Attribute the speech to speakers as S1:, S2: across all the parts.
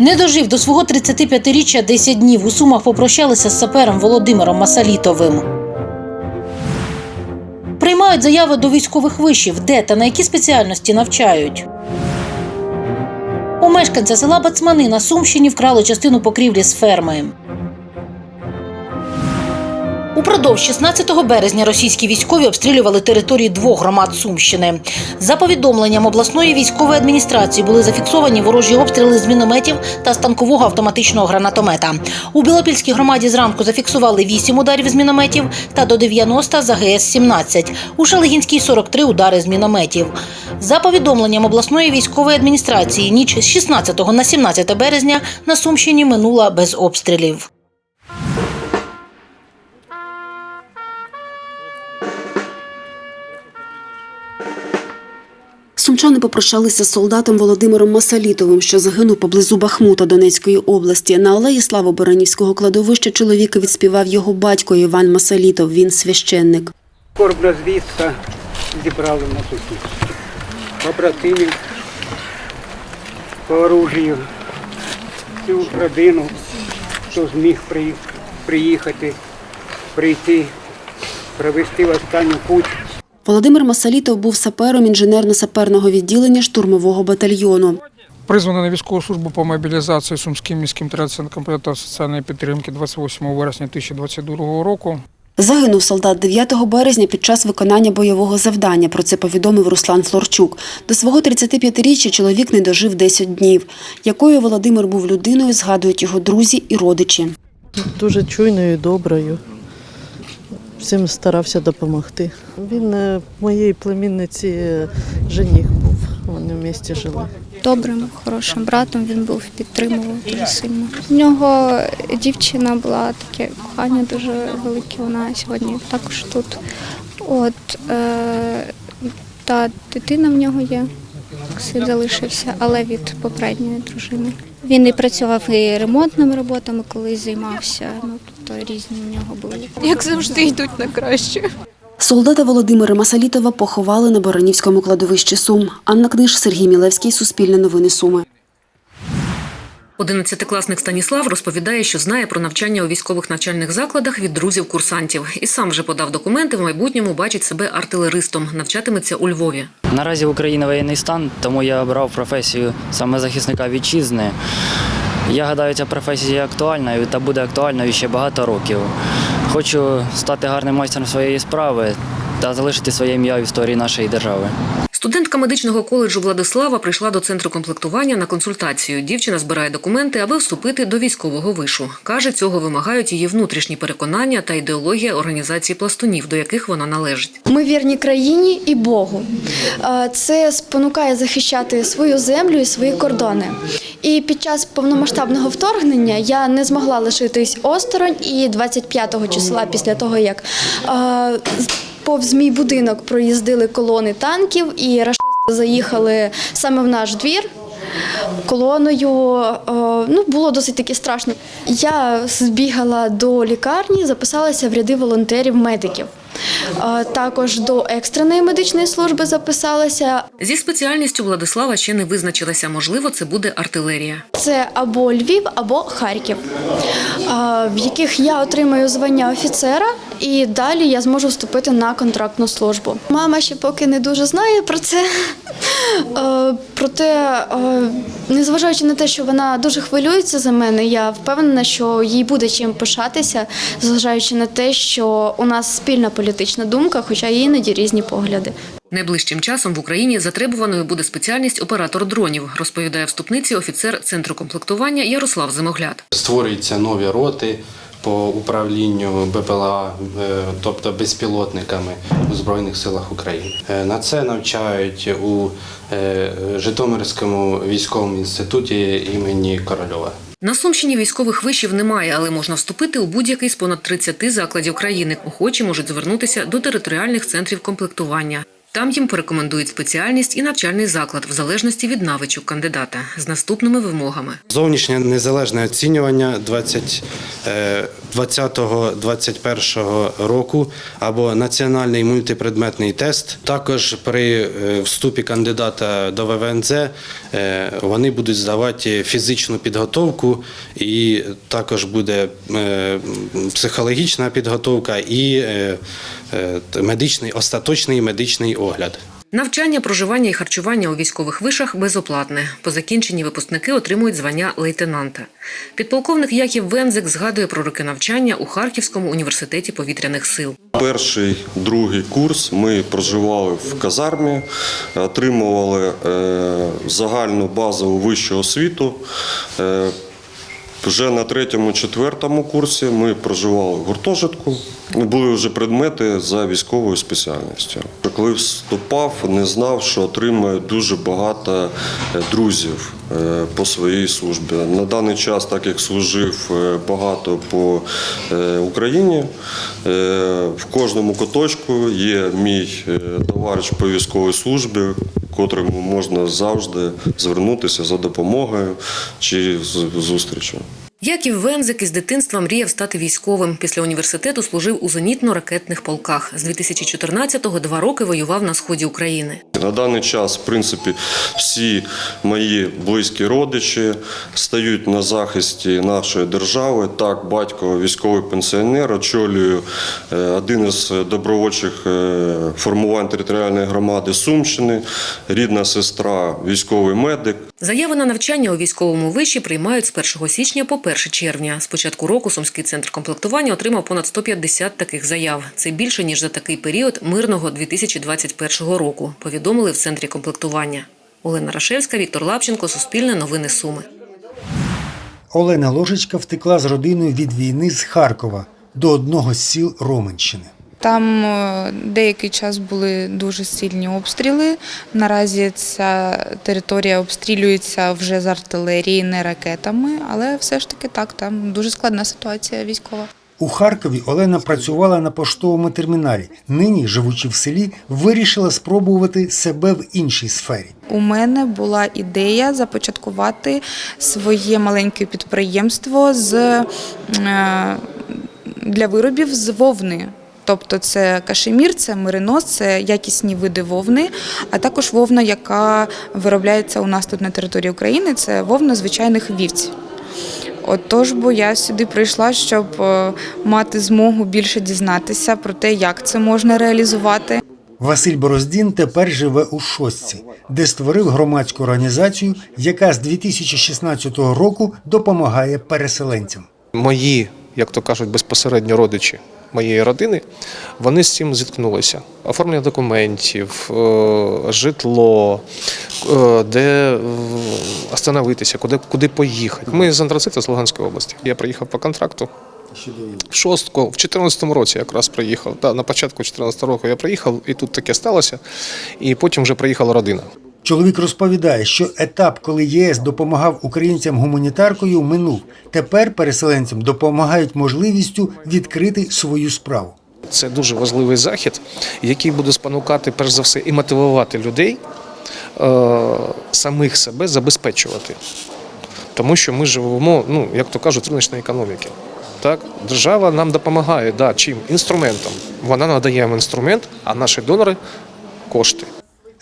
S1: Не дожив до свого 35-річчя 10 днів. У Сумах попрощалися з сапером Володимиром Масалітовим. Приймають заяви до військових вишів, де та на які спеціальності навчають. У мешканця села Бацмани на Сумщині вкрали частину покрівлі з ферми. Упродовж 16 березня російські військові обстрілювали території двох громад Сумщини. За повідомленням обласної військової адміністрації були зафіксовані ворожі обстріли з мінометів та станкового автоматичного гранатомета. У Білопільській громаді зранку зафіксували 8 ударів з мінометів та до 90 за ГС-17. У Шалигінській 43 удари з мінометів. За повідомленням обласної військової адміністрації, ніч з 16 на 17 березня на Сумщині минула без обстрілів.
S2: Сумчани попрощалися з солдатом Володимиром Масалітовим, що загинув поблизу Бахмута Донецької області. На алеї Славо Боранівського кладовища чоловіка відспівав його батько Іван Масалітов. Він священник.
S3: Скорбна звістка зібрали нас усіх. Побратимів по оружію, цю родину, хто зміг приїхати, прийти, провести в останню путь.
S2: Володимир Масалітов був сапером інженерно-саперного відділення штурмового батальйону.
S4: Призваний на військову службу по мобілізації Сумським міським територіальним комітетом соціальної підтримки 28 вересня 2022 року.
S2: Загинув солдат 9 березня під час виконання бойового завдання. Про це повідомив Руслан Флорчук. До свого 35-річчя чоловік не дожив 10 днів. Якою Володимир був людиною, згадують його друзі і родичі.
S5: дуже чуйною і доброю. Всім старався допомогти. Він е, моєї племінниці е, жених був. Вони в місті жили.
S6: добрим, хорошим братом. Він був підтримував дуже сильно. У нього дівчина була таке кохання дуже велике. Вона сьогодні також тут. От е, та дитина в нього є. Син залишився, але від попередньої дружини. Він і працював і ремонтними роботами, колись займався. Ну тобто різні в нього були.
S7: як завжди йдуть на краще.
S2: Солдата Володимира Масалітова поховали на Боранівському кладовищі Сум. Анна Книж, Сергій Мілевський, Суспільне новини Суми.
S8: Одинадцятикласник Станіслав розповідає, що знає про навчання у військових навчальних закладах від друзів-курсантів. І сам вже подав документи. В майбутньому бачить себе артилеристом. Навчатиметься у Львові.
S9: Наразі в Україні воєнний стан, тому я обрав професію саме захисника вітчизни. Я гадаю, ця професія актуальна та буде актуальною ще багато років. Хочу стати гарним майстром своєї справи та залишити своє ім'я в історії нашої держави.
S8: Студентка медичного коледжу Владислава прийшла до центру комплектування на консультацію. Дівчина збирає документи, аби вступити до військового вишу. Каже, цього вимагають її внутрішні переконання та ідеологія організації пластунів, до яких вона належить.
S10: Ми вірні країні і Богу. Це спонукає захищати свою землю і свої кордони. І під час повномасштабного вторгнення я не змогла лишитись осторонь. І 25-го числа, після того як повз мій будинок проїздили колони танків, і рашисти заїхали саме в наш двір. Колоною е, ну було досить таки страшно. Я збігала до лікарні, записалася в ряди волонтерів-медиків. Е, Також до екстреної медичної служби записалася.
S8: Зі спеціальністю Владислава ще не визначилася. Можливо, це буде артилерія.
S10: Це або Львів, або Харків, е, в яких я отримаю звання офіцера, і далі я зможу вступити на контрактну службу. Мама ще поки не дуже знає про це. Е, Проте, незважаючи на те, що вона дуже хвилюється за мене, я впевнена, що їй буде чим пишатися, зважаючи на те, що у нас спільна політична думка, хоча і іноді різні погляди.
S8: Найближчим часом в Україні затребуваною буде спеціальність оператор дронів, розповідає вступниці офіцер центру комплектування Ярослав Зимогляд.
S11: Створюються нові роти по управлінню БПЛА, е, тобто безпілотниками у Збройних силах України. Е, На це навчають у е, Житомирському військовому інституті імені Корольова.
S8: На Сумщині військових вишів немає, але можна вступити у будь-який з понад 30 закладів країни. Охочі можуть звернутися до територіальних центрів комплектування. Там їм порекомендують спеціальність і навчальний заклад в залежності від навичок кандидата з наступними вимогами.
S11: Зовнішнє незалежне оцінювання 20, е, 2020-2021 року або національний мультипредметний тест. Також при е, вступі кандидата до ВВНЗ е, вони будуть здавати фізичну підготовку, і також буде психологічна підготовка і медичний остаточний медичний огляд.
S8: Навчання, проживання і харчування у військових вишах безоплатне. По закінченні випускники отримують звання лейтенанта. Підполковник Яків Вензик згадує про роки навчання у Харківському університеті повітряних сил.
S12: Перший, другий курс ми проживали в казармі, отримували е, загальну базову вищу освіту. Вже на третьому, четвертому курсі ми проживали в гуртожитку. Були вже предмети за військовою спеціальністю. Коли вступав, не знав, що отримає дуже багато е, друзів е, по своїй службі. На даний час, так як служив е, багато по Україні, в кожному куточку є мій товариш по військовій службі, котрому можна завжди звернутися за допомогою чи зустрічю.
S8: Яків Вензик із дитинства мріяв стати військовим. Після університету служив у зенітно-ракетних полках. З 2014-го два роки воював на сході України.
S12: На даний час, в принципі, всі мої близькі родичі стають на захисті нашої держави. Так, батько військовий пенсіонер, очолюю е, один із добровольчих е, формувань територіальної громади Сумщини, рідна сестра, військовий медик.
S8: Заяви на навчання у військовому виші приймають з 1 січня по 1 червня. З початку року Сумський центр комплектування отримав понад 150 таких заяв. Це більше ніж за такий період мирного 2021 року. Повідомили в центрі комплектування. Олена Рашевська, Віктор Лапченко, Суспільне новини Суми.
S13: Олена Ложечка втекла з родиною від війни з Харкова до одного з сіл Роменщини.
S7: Там е, деякий час були дуже сильні обстріли. Наразі ця територія обстрілюється вже з артилерії, не ракетами, але все ж таки так, там дуже складна ситуація військова.
S13: У Харкові Олена працювала на поштовому терміналі. Нині, живучи в селі, вирішила спробувати себе в іншій сфері.
S7: У мене була ідея започаткувати своє маленьке підприємство з, е, для виробів з вовни. Тобто це кашемір, це меринос, це якісні види вовни, а також вовна, яка виробляється у нас тут на території України, це вовна звичайних вівців. Отож, бо я сюди прийшла, щоб е, мати змогу більше дізнатися про те, як це можна реалізувати.
S13: Василь Бороздін тепер живе у Шостці, де створив громадську організацію, яка з 2016 року допомагає переселенцям.
S14: Мої, як то кажуть, безпосередньо родичі моєї родини, вони з цим зіткнулися. Оформлення документів, е, житло, е, де е, остановитися, куди, куди поїхати. Ми з Антрацита з Луганської області. Я приїхав по контракту. В шостку, в 2014 році якраз приїхав. Да, на початку 2014 року я приїхав, і тут таке сталося. І потім вже приїхала родина.
S13: Чоловік розповідає, що етап, коли ЄС допомагав українцям гуманітаркою, минув. Тепер переселенцям допомагають можливістю відкрити свою справу.
S14: Це дуже важливий захід, який буде спонукати, перш за все, і мотивувати людей е, самих себе забезпечувати. Тому що ми живемо, ну, як то кажуть, риночної економіки. Так? Держава нам допомагає, да, чим? Інструментом. Вона надає нам інструмент, а наші донори кошти.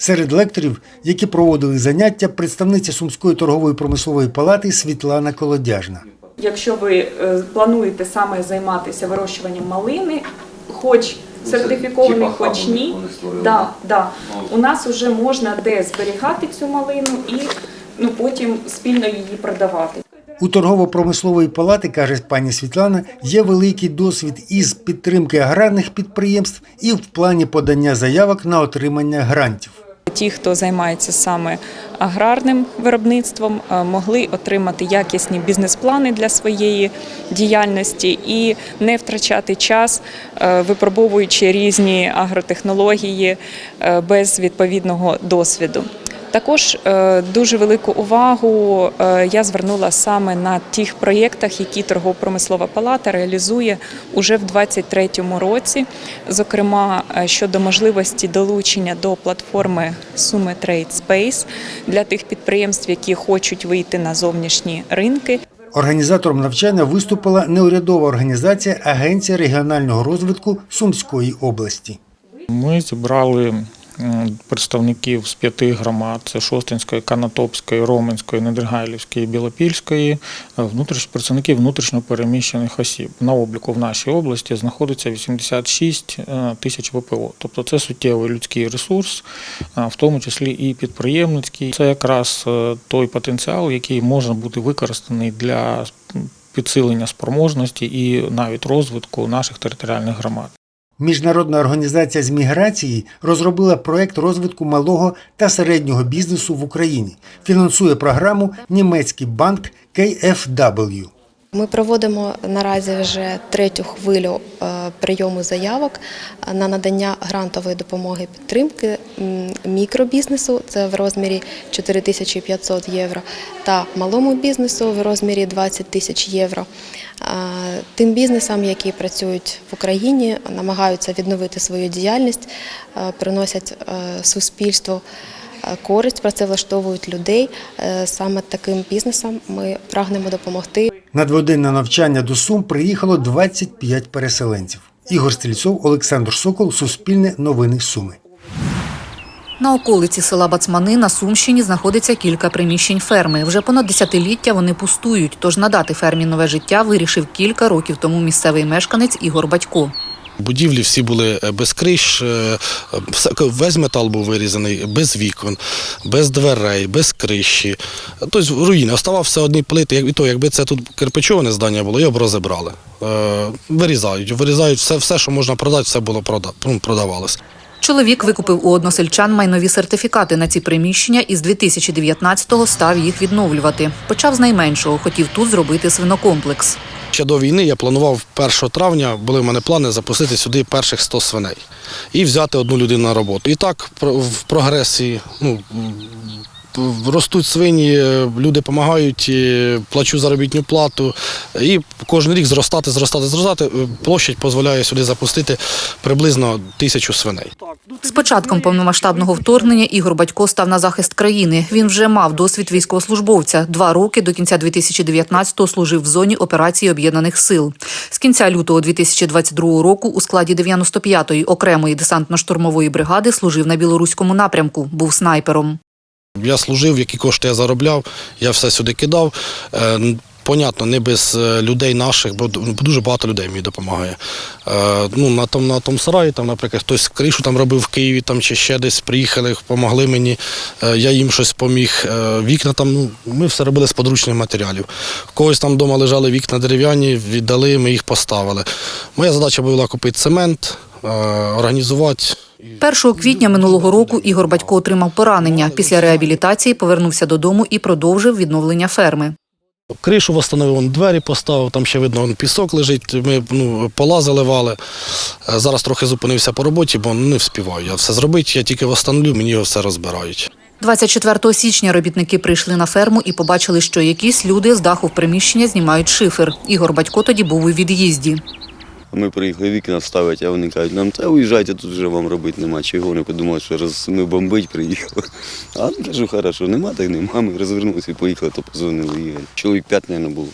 S13: Серед лекторів, які проводили заняття, представниця Сумської торгової промислової палати Світлана Колодяжна.
S15: Якщо ви е, плануєте саме займатися вирощуванням малини, хоч сертифікований, хоч ні, да, да, у нас вже можна де зберігати цю малину і ну, потім спільно її продавати.
S13: У торгово-промислової палати, каже пані Світлана, є великий досвід із підтримки аграрних підприємств і в плані подання заявок на отримання грантів.
S15: Ті, хто займається саме аграрним виробництвом, е, могли отримати якісні бізнес-плани для своєї діяльності і не втрачати час, е, випробовуючи різні агротехнології е, без відповідного досвіду. Також е, дуже велику увагу е, я звернула саме на тих проєктах, які торгово-промислова палата реалізує уже в 2023 році, зокрема е, щодо можливості долучення до платформи Суми Trade Space для тих підприємств, які хочуть вийти на зовнішні ринки.
S13: Організатором навчання виступила неурядова організація Агенція регіонального розвитку Сумської області.
S4: Ми зібрали представників з п'яти громад: це Шостинської, Канатопської, Роменської, Недергайлівської, Білопільської, е, внутріш, представників внутрішньо переміщених осіб. На обліку в нашій області знаходиться 86 е, тисяч ВПО. Тобто це суттєвий людський ресурс, е, в тому числі і підприємницький. Це якраз той потенціал, який може бути використаний для підсилення спроможності і навіть розвитку наших територіальних громад.
S13: Міжнародна організація з міграції розробила проект розвитку малого та середнього бізнесу в Україні. Фінансує програму німецький банк KfW.
S16: Ми проводимо наразі вже третю хвилю е, прийому заявок на надання грантової допомоги підтримки мікробізнесу, це в розмірі 4500 євро, та малому бізнесу в розмірі 20 тисяч євро. Тим бізнесам, які працюють в Україні, намагаються відновити свою діяльність, е, приносять е, суспільству е, користь, працевлаштовують людей. Саме таким бізнесам ми прагнемо допомогти.
S13: На дводенне навчання до Сум приїхало 25 переселенців. Ігор Стрільцов, Олександр Сокол, Суспільне новини Суми.
S17: На околиці села Бацмани на Сумщині знаходиться кілька приміщень ферми. Вже понад десятиліття вони пустують, тож надати фермі нове життя вирішив кілька років тому місцевий мешканець Ігор Батько.
S11: Будівлі всі були е, без криш, е, весь метал був вирізаний, без вікон, без дверей, без криші. Тобто руїни. Оставався одні плити. І то, якби це тут кирпичоване здання було, його б розібрали. Е, Вирізають, вирізають все, все, що можна продати, все було ну, продавалось.
S17: Чоловік викупив у односельчан майнові сертифікати на ці приміщення і з 2019-го став їх відновлювати. Почав з найменшого, хотів тут зробити свинокомплекс.
S11: Ще до війни я планував 1 травня, були в мене плани запустити сюди перших 100 свиней і взяти одну людину на роботу. І так в прогресії ну, ростуть свині, е, люди допомагають, плачу заробітну плату. І кожен рік зростати, зростати, зростати. Е, Площадь дозволяє сюди запустити приблизно тисячу свиней.
S17: З початком повномасштабного вторгнення Ігор Батько став на захист країни. Він вже мав досвід військовослужбовця. Два роки до кінця 2019-го служив в зоні операції об'єднаних сил. З кінця лютого 2022 року у складі 95-ї окремої десантно-штурмової бригади служив на білоруському напрямку. Був снайпером.
S11: Я служив, які кошти я заробляв, я все сюди кидав. Е, Понятно, не без е, людей наших, бо дуже багато людей мені допомагає. Е, Ну, на тому, на тому сараї, там, наприклад, хтось кришу там робив в Києві там, чи ще десь приїхали, допомогли мені, я їм щось поміг. Вікна там, ну, ми все робили з подручних матеріалів. У когось там вдома лежали вікна дерев'яні, віддали, ми їх поставили. Моя задача була купити цемент, організувати.
S17: 1 квітня минулого року Ігор Батько отримав поранення. Після реабілітації повернувся додому і продовжив відновлення ферми.
S11: Кришу встановив, двері поставив, там ще видно, пісок лежить, ми ну, пола заливали. Е, Зараз трохи зупинився по роботі, бо не вспіваю я все зробити, я тільки встановлю, мені його все розбирають.
S17: 24 січня робітники прийшли на ферму і побачили, що якісь люди з даху в приміщення знімають шифер. Ігор Батько тоді був у від'їзді.
S18: Ми приїхали вікна ставити, а вони кажуть, нам та уїжджайте, тут вже вам робити нема чого. Вони подумали, що раз ми бомбить приїхали. А ну кажу, хорошо, нема, так нема. Ми розвернулися і поїхали, то позвонили Ігор. Чоловік п'ять, мабуть, було.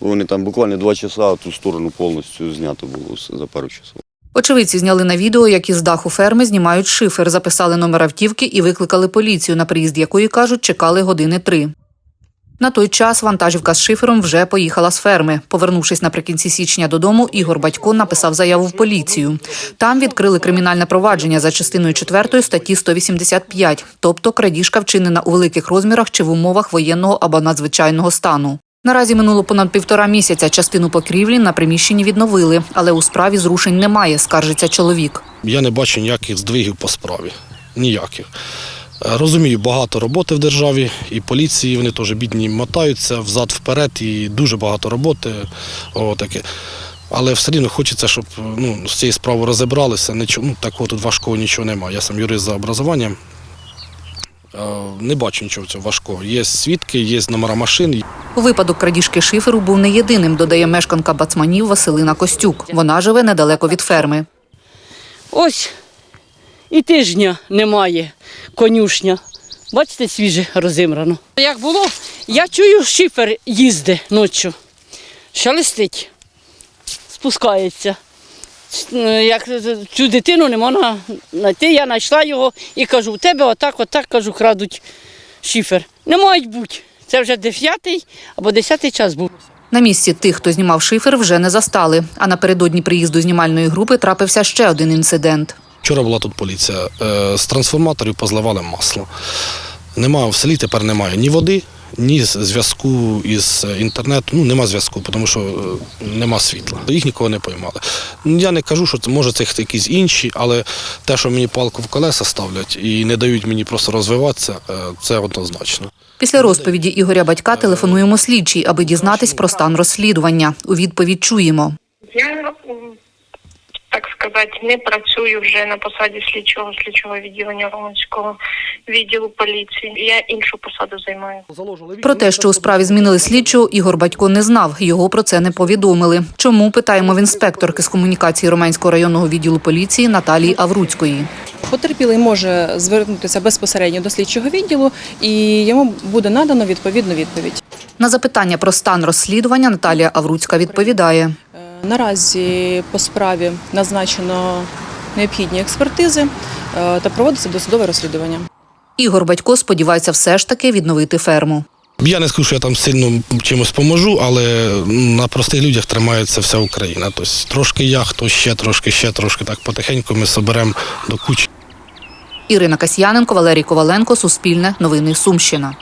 S18: Вони там буквально два часа, а ту сторону повністю знято було за пару часов.
S17: Очевидці зняли на відео, як із даху ферми знімають шифер, записали номер автівки і викликали поліцію, на приїзд якої, кажуть, чекали години три. На той час вантажівка з шифером вже поїхала з ферми. Повернувшись наприкінці січня додому, Ігор Батько написав заяву в поліцію. Там відкрили кримінальне провадження за частиною 4 статті 185, тобто крадіжка вчинена у великих розмірах чи в умовах воєнного або надзвичайного стану. Наразі минуло понад півтора місяця. Частину покрівлі на приміщенні відновили, але у справі зрушень немає, скаржиться чоловік.
S11: Я не бачу ніяких здвигів по справі. Ніяких. Розумію, багато роботи в державі, і поліції вони теж бідні мотаються взад-вперед, і дуже багато роботи. О, таке. Але все рівно хочеться, щоб ну, з цією справою розібралися. Нічого, ну, такого тут важкого нічого немає. Я сам юрист за образуванням. Е, Не бачу нічого цього важкого. Є свідки, є номера машин.
S17: Випадок крадіжки шиферу був не єдиним, додає мешканка Бацманів Василина Костюк. Вона живе недалеко від ферми.
S19: Ось і тижня немає конюшня. Бачите, свіже розімрано. Як було, я чую, шифер їзде ночі. Шелестить, спускається. Як цю дитину не можна знайти, я знайшла його і кажу, у тебе отак, отак, кажу, крадуть шифер. Не мають бути. Це вже дев'ятий або десятий час був.
S17: На місці тих, хто знімав шифер, вже не застали. А напередодні приїзду знімальної групи трапився ще один інцидент.
S11: Вчора була тут поліція. Е, З трансформаторів позливали масло. Немає в селі тепер немає ні води, ні зв'язку із інтернету. Ну, нема зв'язку, тому що е, нема світла. Їх нікого не поймали. Я не кажу, що це може це якісь інші, але те, що мені палку в колеса ставлять і не дають мені просто розвиватися, е, це однозначно.
S17: Після розповіді Ігоря батька телефонуємо слідчій, аби дізнатись про стан розслідування. У відповідь чуємо.
S20: Я, так сказати, не працюю вже на посаді слідчого слідчого відділення Романського відділу поліції. Я іншу посаду займаю.
S17: Про те, що у справі змінили слідчого, Ігор Батько не знав. Його про це не повідомили. Чому питаємо в інспекторки з комунікації Романського районного відділу поліції Наталії Авруцької.
S21: Потерпілий може звернутися безпосередньо до слідчого відділу і йому буде надано відповідну відповідь.
S17: На запитання про стан розслідування Наталія Авруцька відповідає.
S21: Наразі по справі назначено необхідні експертизи е, та проводиться досудове розслідування.
S17: Ігор Батько сподівається все ж таки відновити ферму.
S11: Я не скажу, що я там сильно чимось поможу, але на простих людях тримається вся Україна. Тобто трошки я, хто ще, трошки ще, трошки так потихеньку ми соберемо до кучі.
S17: Ірина Касьяненко, Валерій Коваленко, Суспільне, Новини Сумщина.